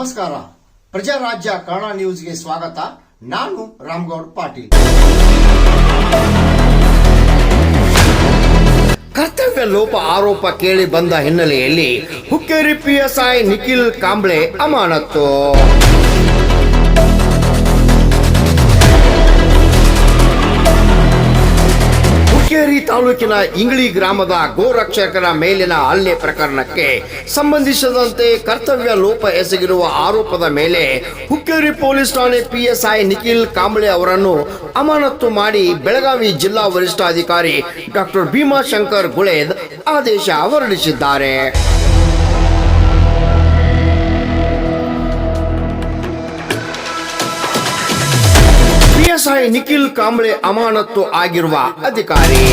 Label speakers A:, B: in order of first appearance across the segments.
A: ನಮಸ್ಕಾರ. ಪ್ರಜಾರಾಜ್ಯ ಕನ್ನಡ ನ್ಯೂಸ್ಗೆ ಸ್ವಾಗತ. ನಾನು ರಾಮ್ಗೌಡ್ ಪಾಟೀಲ್. ಕರ್ತವ್ಯ ಲೋಪ ಆರೋಪ ಕೇಳಿ ಬಂದ ಹಿನ್ನೆಲೆಯಲ್ಲಿ ಹುಕ್ಕೇರಿ ಪಿಎಸ್ಐ ನಿಖಿಲ್ ಕಾಂಬ್ಳೆ ಅಮಾನತ್ತು. ಹುಕ್ಕೇರಿ ತಾಲೂಕಿನ ಇಂಗ್ಳಿ ಗ್ರಾಮದ ಗೋರಕ್ಷಕರ ಮೇಲಿನ ಹಲ್ಲೆ ಪ್ರಕರಣಕ್ಕೆ ಸಂಬಂಧಿಸಿದಂತೆ ಕರ್ತವ್ಯ ಲೋಪ ಎಸಗಿರುವ ಆರೋಪದ ಮೇಲೆ ಹುಕ್ಕೇರಿ ಪೊಲೀಸ್ ಠಾಣೆ ಪಿಎಸ್ಐ ನಿಖಿಲ್ ಕಾಂಬ್ಳೆ ಅವರನ್ನು ಅಮಾನತ್ತು ಮಾಡಿ ಬೆಳಗಾವಿ ಜಿಲ್ಲಾ ವರಿಷ್ಠಾಧಿಕಾರಿ ಡಾಕ್ಟರ್ ಭೀಮಾಶಂಕರ್ ಗುಳೇದ್ ಆದೇಶ ಹೊರಡಿಸಿದ್ದಾರೆ. ಪಿಎಸ್ಐ ನಿಖಿಲ್ ಕಾಂಬ್ಳೆ ಅಮಾನತ್ತು ಆಗಿರುವ ಅಧಿಕಾರಿ.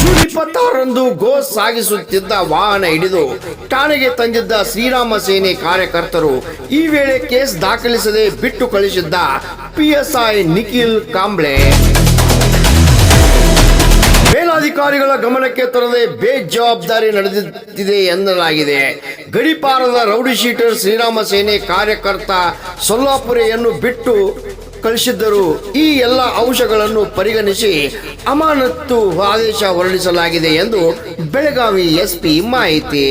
A: ಜೂನ್ ಇಪ್ಪತ್ತಾರರಂದು ಗೋ ಸಾಗಿಸುತ್ತಿದ್ದ ವಾಹನ ಹಿಡಿದು ಠಾಣೆಗೆ ತಂದಿದ್ದ ಶ್ರೀರಾಮ ಸೇನೆ ಕಾರ್ಯಕರ್ತರು ಈ ವೇಳೆ ಕೇಸ್ ದಾಖಲಿಸದೆ ಬಿಟ್ಟು ಕಳಿಸಿದ್ದ ಪಿಎಸ್ಐ ನಿಖಿಲ್ ಕಾಂಬ್ಳೆ. ಮೇಲಾಧಿಕಾರಿಗಳ ಗಮನಕ್ಕೆ ತರದೆ ಬೇಜವಾಬ್ದಾರಿ ನಡೆದಿದೆ ಎನ್ನಲಾಗಿದೆ. ಗಡಿಪಾರದ ರೌಡಿ ಶೀಟರ್ ಶ್ರೀರಾಮ ಸೇನೆ ಕಾರ್ಯಕರ್ತ ಸೊಲ್ಲಾಪುರೆಯನ್ನು ಬಿಟ್ಟು ಕಳಿಸಿದ್ದರು. ಈ ಎಲ್ಲ ಅಂಶಗಳನ್ನು ಪರಿಗಣಿಸಿ ಅಮಾನತ್ತು ಆದೇಶ ಹೊರಡಿಸಲಾಗಿದೆ ಎಂದು ಬೆಳಗಾವಿ ಎಸ್ಪಿ ಮಾಹಿತಿ.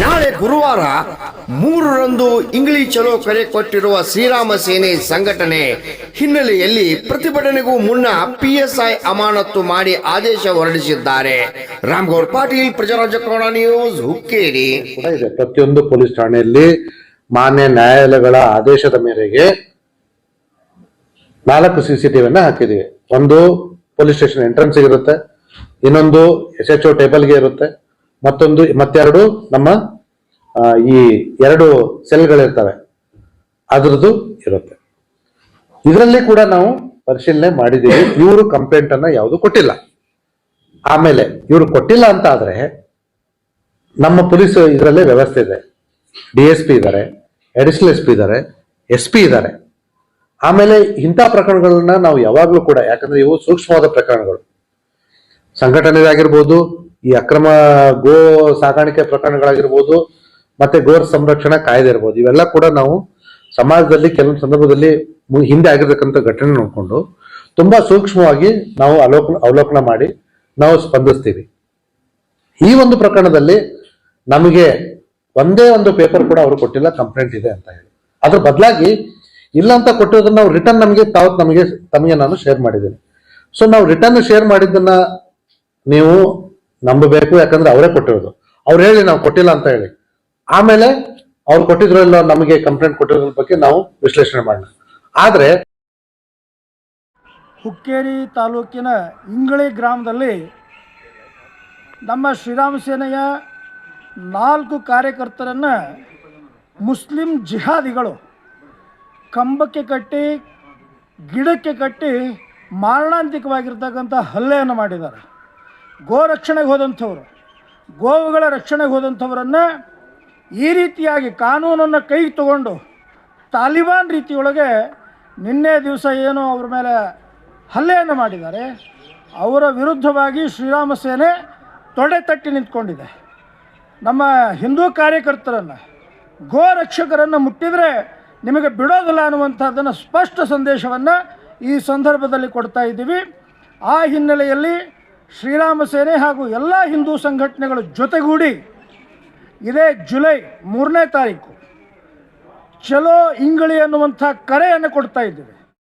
A: ನಾಳೆ ಗುರುವಾರ ಮೂರರಂದು ಇಂಗ್ಲಿ ಚಲೋ ಕರೆ ಕೊಟ್ಟಿರುವ ಶ್ರೀರಾಮ ಸೇನೆ ಸಂಘಟನೆ ಹಿನ್ನೆಲೆಯಲ್ಲಿ ಪ್ರತಿಭಟನೆಗೂ ಮುನ್ನ ಪಿಎಸ್ಐ ಅಮಾನತ್ತು ಮಾಡಿ ಆದೇಶ ಹೊರಡಿಸಿದ್ದಾರೆ. ರಾಮ್ಗೌಡ್ ಪಾಟೀಲ್ ಪ್ರಜಾರಾಜ್ಯ ಕನ್ನಡ ನ್ಯೂಸ್ ಹುಕ್ಕೇರಿ.
B: ಪ್ರತಿಯೊಂದು ಪೊಲೀಸ್ ಠಾಣೆಯಲ್ಲಿ ಮಾನ್ಯ ನ್ಯಾಯಾಲಯಗಳ ಆದೇಶದ ಮೇರೆಗೆ ನಾಲ್ಕು ಸಿ ಸಿ ಟಿವಿಯನ್ನ ಹಾಕಿದೀವಿ ಒಂದು ಪೊಲೀಸ್ ಸ್ಟೇಷನ್ ಎಂಟ್ರೆನ್ಸ್ ಇರುತ್ತೆ. ಇನ್ನೊಂದು ಎಸ್ ಎಚ್ ಓ ಟೇಬಲ್ಗೆ ಇರುತ್ತೆ. ಮತ್ತೊಂದು, ಮತ್ತೆರಡು ನಮ್ಮ ಈ ಎರಡು ಸೆಲ್ಗಳಿರ್ತವೆ. ಅದ್ರದ್ದು ಇರುತ್ತೆ. ಇದರಲ್ಲಿ ಕೂಡ ನಾವು ಪರಿಶೀಲನೆ ಮಾಡಿದ್ದೀವಿ. ಇವರು ಕಂಪ್ಲೇಂಟ್ ಅನ್ನ ಯಾವುದು ಕೊಟ್ಟಿಲ್ಲ. ಆಮೇಲೆ ಇವರು ಕೊಟ್ಟಿಲ್ಲ ಅಂತ ಆದ್ರೆ ನಮ್ಮ ಪೊಲೀಸ್ ಇದರಲ್ಲೇ ವ್ಯವಸ್ಥೆ ಇದೆ. ಡಿ ಎಸ್ ಪಿ ಇದ್ದಾರೆ ಅಡಿಷನಲ್ ಎಸ್ ಪಿ ಇದ್ದಾರೆ ಎಸ್ ಪಿ ಇದ್ದಾರೆ ಆಮೇಲೆ ಇಂಥ ಪ್ರಕರಣಗಳನ್ನ ನಾವು ಯಾವಾಗಲೂ ಕೂಡ, ಯಾಕಂದ್ರೆ ಇವು ಸೂಕ್ಷ್ಮವಾದ ಪ್ರಕರಣಗಳು. ಸಂಘಟನೆದಾಗಿರ್ಬೋದು ಈ ಅಕ್ರಮ ಗೋ ಸಾಗಾಣಿಕೆ ಪ್ರಕರಣಗಳಾಗಿರ್ಬೋದು, ಮತ್ತೆ ಗೋ ಸಂರಕ್ಷಣಾ ಕಾಯ್ದೆ ಇರ್ಬೋದು, ಇವೆಲ್ಲ ಕೂಡ ನಾವು ಸಮಾಜದಲ್ಲಿ ಕೆಲವೊಂದು ಸಂದರ್ಭದಲ್ಲಿ ಹಿಂದೆ ಆಗಿರ್ತಕ್ಕಂಥ ಘಟನೆ ನೋಡಿಕೊಂಡು ತುಂಬಾ ಸೂಕ್ಷ್ಮವಾಗಿ ನಾವು ಅವಲೋಕನ ಅವಲೋಕನ ಮಾಡಿ ನಾವು ಸ್ಪಂದಿಸ್ತೀವಿ. ಈ ಒಂದು ಪ್ರಕರಣದಲ್ಲಿ ನಮಗೆ ಒಂದೇ ಒಂದು ಪೇಪರ್ ಕೂಡ ಅವರು ಕೊಟ್ಟಿಲ್ಲ, ಕಂಪ್ಲೇಂಟ್ ಇದೆ ಅಂತ ಹೇಳಿ. ಅದ್ರ ಬದಲಾಗಿ ಇಲ್ಲ ಅಂತ ಕೊಟ್ಟಿರೋದನ್ನ ನಾವು ರಿಟರ್ನ್ ನಮಗೆ, ತಾವತ್ ನಮಗೆ, ತಮಗೆ ನಾನು ಶೇರ್ ಮಾಡಿದ್ದೀನಿ. ಸೊ ನಾವು ರಿಟರ್ನ್ ಶೇರ್ ಮಾಡಿದ್ದನ್ನ ನೀವು ನಂಬಬೇಕು, ಯಾಕಂದ್ರೆ ಅವರೇ ಕೊಟ್ಟಿರೋದು. ಅವ್ರು ಹೇಳಿ, ನಾವು ಕೊಟ್ಟಿಲ್ಲ ಅಂತ ಹೇಳಿ. ಆಮೇಲೆ ಅವ್ರು ಕೊಟ್ಟಿದ್ರು ಇಲ್ಲ ನಮಗೆ ಕಂಪ್ಲೇಂಟ್ ಕೊಟ್ಟಿರೋದ್ರ ಬಗ್ಗೆ ನಾವು ವಿಶ್ಲೇಷಣೆ ಮಾಡೋಣ. ಆದ್ರೆ
C: ಹುಕ್ಕೇರಿ ತಾಲೂಕಿನ ಇಂಗಳಿ ಗ್ರಾಮದಲ್ಲಿ ನಮ್ಮ ಶ್ರೀರಾಮ ಸೇನೆಯ ನಾಲ್ಕು ಕಾರ್ಯಕರ್ತರನ್ನು ಮುಸ್ಲಿಂ ಜಿಹಾದಿಗಳು ಕಂಬಕ್ಕೆ ಕಟ್ಟಿ, ಗಿಡಕ್ಕೆ ಕಟ್ಟಿ ಮಾರಣಾಂತಿಕವಾಗಿರ್ತಕ್ಕಂಥ ಹಲ್ಲೆಯನ್ನು ಮಾಡಿದ್ದಾರೆ. ಗೋ ರಕ್ಷಣೆಗೆ ಹೋದಂಥವ್ರು, ಗೋವುಗಳ ರಕ್ಷಣೆಗೆ ಹೋದಂಥವರನ್ನು ಈ ರೀತಿಯಾಗಿ ಕಾನೂನನ್ನು ಕೈಗೆ ತಗೊಂಡು ತಾಲಿಬಾನ್ ರೀತಿಯೊಳಗೆ ನಿನ್ನೆ ದಿವಸ ಏನು ಅವ್ರ ಮೇಲೆ ಹಲ್ಲೆಯನ್ನು ಮಾಡಿದ್ದಾರೆ. ಅವರ ವಿರುದ್ಧವಾಗಿ ಶ್ರೀರಾಮ ಸೇನೆ ತೊಡೆ ತಟ್ಟಿ ನಿಂತ್ಕೊಂಡಿದೆ. ನಮ್ಮ ಹಿಂದೂ ಕಾರ್ಯಕರ್ತರನ್ನು, ಗೋ ರಕ್ಷಕರನ್ನು ಮುಟ್ಟಿದರೆ ನಿಮಗೆ ಬಿಡೋದಿಲ್ಲ ಅನ್ನುವಂಥದ್ದನ್ನು ಸ್ಪಷ್ಟ ಸಂದೇಶವನ್ನು ಈ ಸಂದರ್ಭದಲ್ಲಿ ಕೊಡ್ತಾ ಇದ್ದೀವಿ. ಆ ಹಿನ್ನೆಲೆಯಲ್ಲಿ ಶ್ರೀರಾಮ ಸೇನೆ ಹಾಗೂ ಎಲ್ಲ ಹಿಂದೂ ಸಂಘಟನೆಗಳ ಜೊತೆಗೂಡಿ ಇದೇ ಜುಲೈ ಮೂರನೇ ತಾರೀಕು. ಚಲೋ ಇಂಗಳಿ ಅನ್ನುವಂಥ ಕರೆಯನ್ನು ಕೊಡ್ತಾ ಇದ್ದೀವಿ.